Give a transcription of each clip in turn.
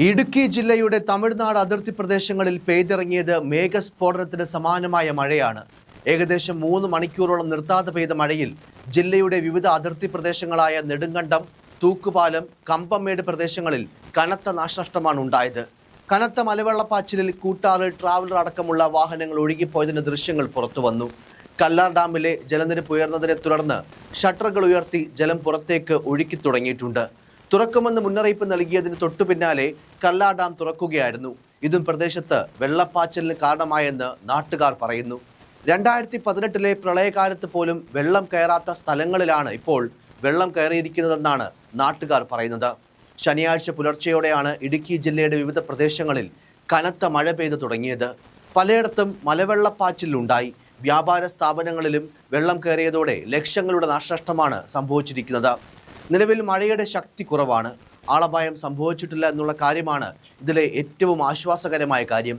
ഇടുക്കി ജില്ലയുടെ തമിഴ്നാട് അതിർത്തി പ്രദേശങ്ങളിൽ പെയ്തിറങ്ങിയത് മേഘസ്ഫോടനത്തിന് സമാനമായ മഴയാണ്. ഏകദേശം മൂന്ന് മണിക്കൂറോളം നിർത്താതെ പെയ്ത മഴയിൽ ജില്ലയുടെ വിവിധ അതിർത്തി പ്രദേശങ്ങളായ നെടുങ്കണ്ടം തൂക്കുപാലം കമ്പമേട് പ്രദേശങ്ങളിൽ കനത്ത നാശനഷ്ടമാണ് ഉണ്ടായത്. കനത്ത മലവെള്ളപ്പാച്ചിലിൽ കൂട്ടാറ് ട്രാവലർ അടക്കമുള്ള വാഹനങ്ങൾ ഒഴുകിപ്പോയതിന്റെ ദൃശ്യങ്ങൾ പുറത്തുവന്നു. കല്ലാർ ഡാമിലെ ജലനിരപ്പ് ഉയർന്നതിനെ തുടർന്ന് ഷട്ടറുകൾ ഉയർത്തി ജലം പുറത്തേക്ക് ഒഴുക്കി തുടങ്ങിയിട്ടുണ്ട്. തുറക്കുമെന്ന് മുന്നറിയിപ്പ് നൽകിയതിന് തൊട്ടു പിന്നാലെ കല്ലാ ഡാം തുറക്കുകയായിരുന്നു. ഇതും പ്രദേശത്ത് വെള്ളപ്പാച്ചലിന് കാരണമായെന്ന് നാട്ടുകാർ പറയുന്നു. രണ്ടായിരത്തി പതിനെട്ടിലെ പ്രളയകാലത്ത് പോലും വെള്ളം കയറാത്ത സ്ഥലങ്ങളിലാണ് ഇപ്പോൾ വെള്ളം കയറിയിരിക്കുന്നതെന്നാണ് നാട്ടുകാർ പറയുന്നത്. ശനിയാഴ്ച പുലർച്ചെയോടെയാണ് ഇടുക്കി ജില്ലയുടെ വിവിധ പ്രദേശങ്ങളിൽ കനത്ത മഴ പെയ്തു തുടങ്ങിയത്. പലയിടത്തും മലവെള്ളപ്പാച്ചിലുണ്ടായി. വ്യാപാര സ്ഥാപനങ്ങളിലും വെള്ളം കയറിയതോടെ ലക്ഷങ്ങളുടെ നാശനഷ്ടമാണ് സംഭവിച്ചിരിക്കുന്നത്. നിലവിൽ മഴയുടെ ശക്തി കുറവാണ്. ആളപായം സംഭവിച്ചിട്ടില്ല എന്നുള്ള കാര്യമാണ് ഇതിലെ ഏറ്റവും ആശ്വാസകരമായ കാര്യം.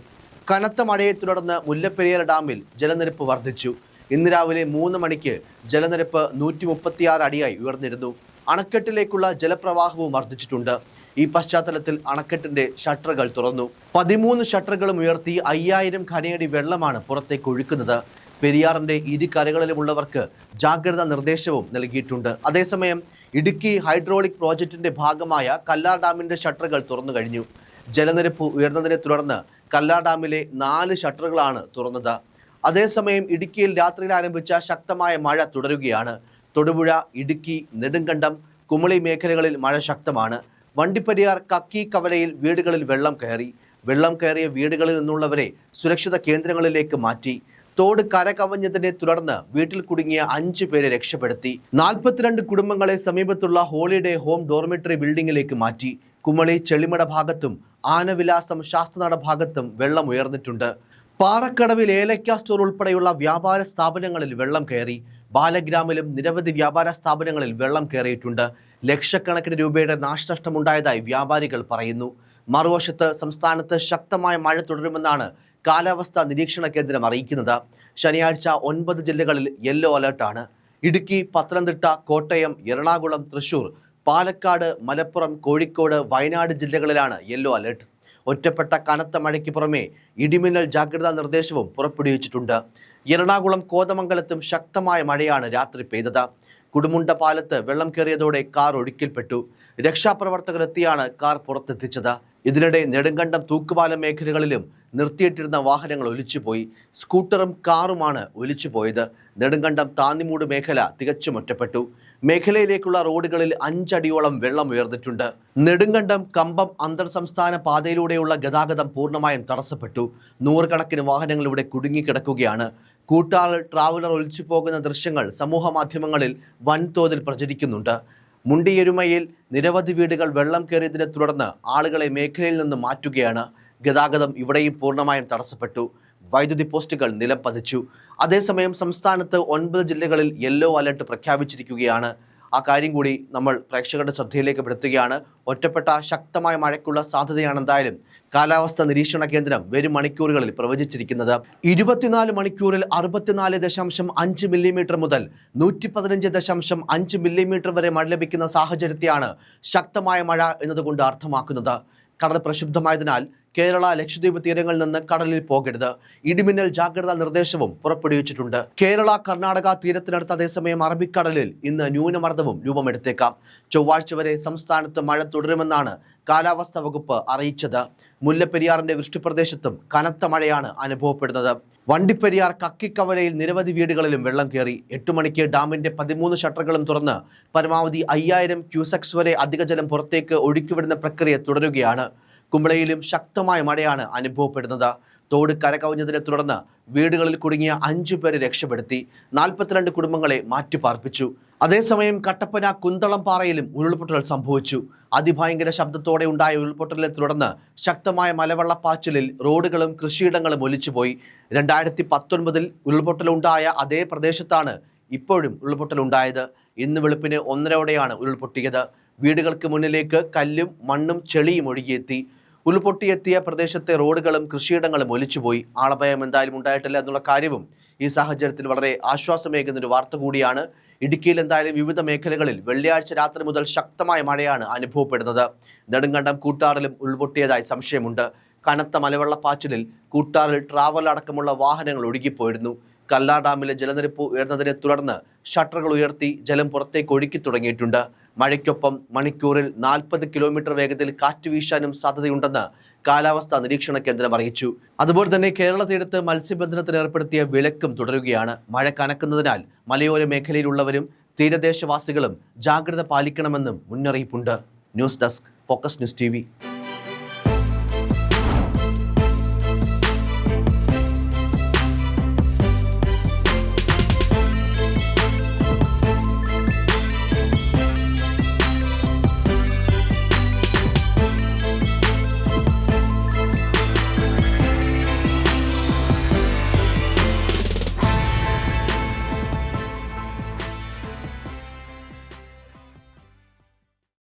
കനത്ത മഴയെ തുടർന്ന് മുല്ലപ്പെരിയാർ ഡാമിൽ ജലനിരപ്പ് വർദ്ധിച്ചു. ഇന്ന് രാവിലെ മൂന്ന് മണിക്ക് ജലനിരപ്പ് നൂറ്റി മുപ്പത്തിയാറ് അടിയായി ഉയർന്നിരുന്നു. അണക്കെട്ടിലേക്കുള്ള ജലപ്രവാഹവും വർദ്ധിച്ചിട്ടുണ്ട്. ഈ പശ്ചാത്തലത്തിൽ അണക്കെട്ടിന്റെ ഷട്ടറുകൾ തുറന്നു. പതിമൂന്ന് ഷട്ടറുകളും ഉയർത്തി അയ്യായിരം ഖനയടി വെള്ളമാണ് പുറത്തേക്ക് ഒഴുക്കുന്നത്. പെരിയാറിന്റെ ഇരു കരകളിലുമുള്ളവർക്ക് ജാഗ്രതാ നിർദ്ദേശവും നൽകിയിട്ടുണ്ട്. അതേസമയം ഇടുക്കി ഹൈഡ്രോളിക് പ്രോജക്റ്റിന്റെ ഭാഗമായ കല്ലാർ ഡാമിന്റെ ഷട്ടറുകൾ തുറന്നു കഴിഞ്ഞു. ജലനിരപ്പ് ഉയർന്നതിനെ തുടർന്ന് കല്ലാർ ഡാമിലെ നാല് ഷട്ടറുകളാണ് തുറന്നത്. അതേസമയം ഇടുക്കിയിൽ രാത്രിയിൽ ആരംഭിച്ച ശക്തമായ മഴ തുടരുകയാണ്. തൊടുപുഴ ഇടുക്കി നെടുങ്കണ്ടം കുമളി മേഖലകളിൽ മഴ ശക്തമാണ്. വണ്ടിപ്പെരിയാർ കക്കി കവലയിൽ വീടുകളിൽ വെള്ളം കയറി. വെള്ളം കയറിയ വീടുകളിൽ നിന്നുള്ളവരെ സുരക്ഷിത കേന്ദ്രങ്ങളിലേക്ക് മാറ്റി. തോട് കരകവഞ്ഞതിനെ തുടർന്ന് വീട്ടിൽ കുടുങ്ങിയ അഞ്ചു പേരെ രക്ഷപ്പെടുത്തി. നാൽപ്പത്തിരണ്ട് കുടുംബങ്ങളെ സമീപത്തുള്ള ഹോളിഡേ ഹോം ഡോർമെറ്ററി ബിൽഡിംഗിലേക്ക് മാറ്റി. കുമളി ചെളിമട ഭാഗത്തും ആനവിലാസം ശാസ്ത്രനട ഭാഗത്തും വെള്ളം ഉയർന്നിട്ടുണ്ട്. പാറക്കടവിൽ ഏലക്ക സ്റ്റോർ ഉൾപ്പെടെയുള്ള വ്യാപാര സ്ഥാപനങ്ങളിൽ വെള്ളം കയറി. ബാലഗ്രാമിലും നിരവധി വ്യാപാര സ്ഥാപനങ്ങളിൽ വെള്ളം കയറിയിട്ടുണ്ട്. ലക്ഷക്കണക്കിന് രൂപയുടെ നാശനഷ്ടമുണ്ടായതായി വ്യാപാരികൾ പറയുന്നു. മറുവശത്ത് സംസ്ഥാനത്ത് ശക്തമായ മഴ തുടരുമെന്നാണ് കാലാവസ്ഥാ നിരീക്ഷണ കേന്ദ്രം അറിയിക്കുന്നത് ശനിയാഴ്ച ഒൻപത് ജില്ലകളിൽ യെല്ലോ അലർട്ടാണ് ഇടുക്കി പത്തനംതിട്ട കോട്ടയം എറണാകുളം തൃശൂർ പാലക്കാട് മലപ്പുറം കോഴിക്കോട് വയനാട് ജില്ലകളിലാണ് യെല്ലോ അലർട്ട് ഒറ്റപ്പെട്ട കനത്ത മഴയ്ക്ക് പുറമെ ഇടിമിന്നൽ ജാഗ്രതാ നിർദ്ദേശവും പുറപ്പെടുവിച്ചിട്ടുണ്ട്. എറണാകുളം കോതമംഗലത്തും ശക്തമായ മഴയാണ് രാത്രി പെയ്തത്. കുടുമുണ്ട പാലത്ത് വെള്ളം കയറിയതോടെ കാർ ഒഴുക്കിൽപ്പെട്ടു. രക്ഷാപ്രവർത്തകരെത്തിയാണ് കാർ പുറത്തെത്തിച്ചത്. ഇതിനിടെ നെടുങ്കണ്ടം തൂക്കുപാലം മേഖലകളിലും നിർത്തിയിട്ടിരുന്ന വാഹനങ്ങൾ ഒലിച്ചുപോയി. സ്കൂട്ടറും കാറുമാണ് ഒലിച്ചുപോയത്. നെടുങ്കണ്ടം താന്നിമൂട് മേഖല തികച്ചും ഒറ്റപ്പെട്ടു. മേഖലയിലേക്കുള്ള റോഡുകളിൽ അഞ്ചടിയോളം വെള്ളം ഉയർന്നിട്ടുണ്ട്. നെടുങ്കണ്ടം കമ്പം അന്തർ സംസ്ഥാന പാതയിലൂടെയുള്ള ഗതാഗതം പൂർണമായും തടസ്സപ്പെട്ടു. നൂറുകണക്കിന് വാഹനങ്ങൾ ഇവിടെ കുടുങ്ങിക്കിടക്കുകയാണ്. കൂട്ടാൾ ട്രാവലർ ഒലിച്ചു പോകുന്ന ദൃശ്യങ്ങൾ സമൂഹ മാധ്യമങ്ങളിൽ വൻതോതിൽ പ്രചരിക്കുന്നുണ്ട്. മുണ്ടിയെരുമയിൽ നിരവധി വീടുകൾ വെള്ളം കയറിയതിനെ തുടർന്ന് ആളുകളെ മേഖലയിൽ നിന്ന് മാറ്റുകയാണ്. ഗതാഗതം ഇവിടെയും പൂർണമായും തടസ്സപ്പെട്ടു. വൈദ്യുതി പോസ്റ്റുകൾ നിലം പതിച്ചു അതേസമയം സംസ്ഥാനത്ത് ഒൻപത് ജില്ലകളിൽ യെല്ലോ അലർട്ട് പ്രഖ്യാപിച്ചിരിക്കുകയാണ്. ആ കാര്യം കൂടി നമ്മൾ പ്രേക്ഷകരുടെ ശ്രദ്ധയിലേക്ക് പെടുത്തുകയാണ്. ഒറ്റപ്പെട്ട ശക്തമായ മഴയ്ക്കുള്ള സാധ്യതയാണ് എന്തായാലും കാലാവസ്ഥ നിരീക്ഷണ കേന്ദ്രം വരും മണിക്കൂറുകളിൽ പ്രവചിച്ചിരിക്കുന്നത്. ഇരുപത്തിനാല് മണിക്കൂറിൽ അറുപത്തിനാല് ദശാംശം അഞ്ച് മില്ലിമീറ്റർ മുതൽ നൂറ്റി പതിനഞ്ച് ദശാംശം അഞ്ച് മില്ലിമീറ്റർ വരെ മഴ ലഭിക്കുന്ന സാഹചര്യത്തെയാണ് ശക്തമായ മഴ എന്നതുകൊണ്ട് അർത്ഥമാക്കുന്നത്. കടൽ പ്രക്ഷുബ്ധമായതിനാൽ കേരള ലക്ഷദ്വീപ് തീരങ്ങളിൽ നിന്ന് കടലിൽ പോകരുത്. ഇടിമിന്നൽ ജാഗ്രതാ നിർദ്ദേശവും പുറപ്പെടുവിച്ചിട്ടുണ്ട്. കേരള കർണാടക തീരത്തിനടുത്ത് അതേസമയം അറബിക്കടലിൽ ഇന്ന് ന്യൂനമർദ്ദവും രൂപമെടുത്തേക്കാം. ചൊവ്വാഴ്ച വരെ സംസ്ഥാനത്ത് മഴ തുടരുമെന്നാണ് കാലാവസ്ഥാ വകുപ്പ് അറിയിച്ചത്. മുല്ലപ്പെരിയാറിന്റെ വൃഷ്ടിപ്രദേശത്തും കനത്ത മഴയാണ് അനുഭവപ്പെടുന്നത്. വണ്ടിപ്പെരിയാർ കക്കിക്കവലയിൽ നിരവധി വീടുകളിലും വെള്ളം കയറി. എട്ട് മണിക്ക് ഡാമിന്റെ പതിമൂന്ന് ഷട്ടറുകളും തുറന്ന് പരമാവധി അയ്യായിരം ക്യൂസെക്സ് വരെ അധിക ജലം പുറത്തേക്ക് ഒഴുക്കിവിടുന്ന പ്രക്രിയ തുടരുകയാണ്. കുമ്പളയിലും ശക്തമായ മഴയാണ് അനുഭവപ്പെടുന്നത്. തോട് കരകവിഞ്ഞതിനെ തുടർന്ന് വീടുകളിൽ കുടുങ്ങിയ അഞ്ചു പേരെ രക്ഷപ്പെടുത്തി. നാൽപ്പത്തിരണ്ട് കുടുംബങ്ങളെ മാറ്റിപ്പാർപ്പിച്ചു. അതേസമയം കട്ടപ്പന കുന്തളം പാറയിലും ഉരുൾപൊട്ടൽ സംഭവിച്ചു. അതിഭയങ്കര ശബ്ദത്തോടെ ഉണ്ടായ ഉരുൾപൊട്ടലിനെ തുടർന്ന് ശക്തമായ മലവെള്ളപ്പാച്ചിലിൽ റോഡുകളും കൃഷിയിടങ്ങളും ഒലിച്ചുപോയി. രണ്ടായിരത്തി പത്തൊൻപതിൽ ഉരുൾപൊട്ടലുണ്ടായ അതേ പ്രദേശത്താണ് ഇപ്പോഴും ഉരുൾപൊട്ടലുണ്ടായത്. ഇന്ന് വെളുപ്പിന് ഒന്നരയോടെയാണ് ഉരുൾപൊട്ടിയത്. വീടുകൾക്ക് മുന്നിലേക്ക് കല്ലും മണ്ണും ചെളിയും ഒഴുകിയെത്തി. ഉരുൾപൊട്ടിയെത്തിയ പ്രദേശത്തെ റോഡുകളും കൃഷിയിടങ്ങളും ഒലിച്ചുപോയി. ആളഭയം എന്തായാലും ഉണ്ടായിട്ടില്ല എന്നുള്ള കാര്യവും ഈ സാഹചര്യത്തിൽ വളരെ ആശ്വാസമേകുന്ന ഒരു വാർത്ത കൂടിയാണ്. ഇടുക്കിയിൽ എന്തായാലും വിവിധ മേഖലകളിൽ വെള്ളിയാഴ്ച രാത്രി മുതൽ ശക്തമായ മഴയാണ് അനുഭവപ്പെടുന്നത്. നെടുങ്കണ്ടം കൂട്ടാറിലും ഉൾപൊട്ടിയതായി സംശയമുണ്ട്. കനത്ത മലവെള്ളപ്പാച്ചിലിൽ കൂട്ടാറിൽ ട്രാവൽ അടക്കമുള്ള വാഹനങ്ങൾ ഒഴുകിപ്പോയിരുന്നു. കല്ലാ ഡാമിലെ ജലനിരപ്പ് ഉയർന്നതിനെ തുടർന്ന് ഷട്ടറുകൾ ഉയർത്തി ജലം പുറത്തേക്ക് ഒഴുക്കി തുടങ്ങിയിട്ടുണ്ട്. മഴയ്ക്കൊപ്പം മണിക്കൂറിൽ നാൽപ്പത് കിലോമീറ്റർ വേഗത്തിൽ കാറ്റ് വീശാനും സാധ്യതയുണ്ടെന്ന് കാലാവസ്ഥാ നിരീക്ഷണ കേന്ദ്രം അറിയിച്ചു. അതുപോലെ തന്നെ കേരള തീരത്ത് മത്സ്യബന്ധനത്തിന് ഏർപ്പെടുത്തിയ വിലക്കും തുടരുകയാണ്. മഴ കനക്കുന്നതിനാൽ മലയോര മേഖലയിലുള്ളവരും തീരദേശവാസികളും ജാഗ്രത പാലിക്കണമെന്നും മുന്നറിയിപ്പുണ്ട്. News desk focus news T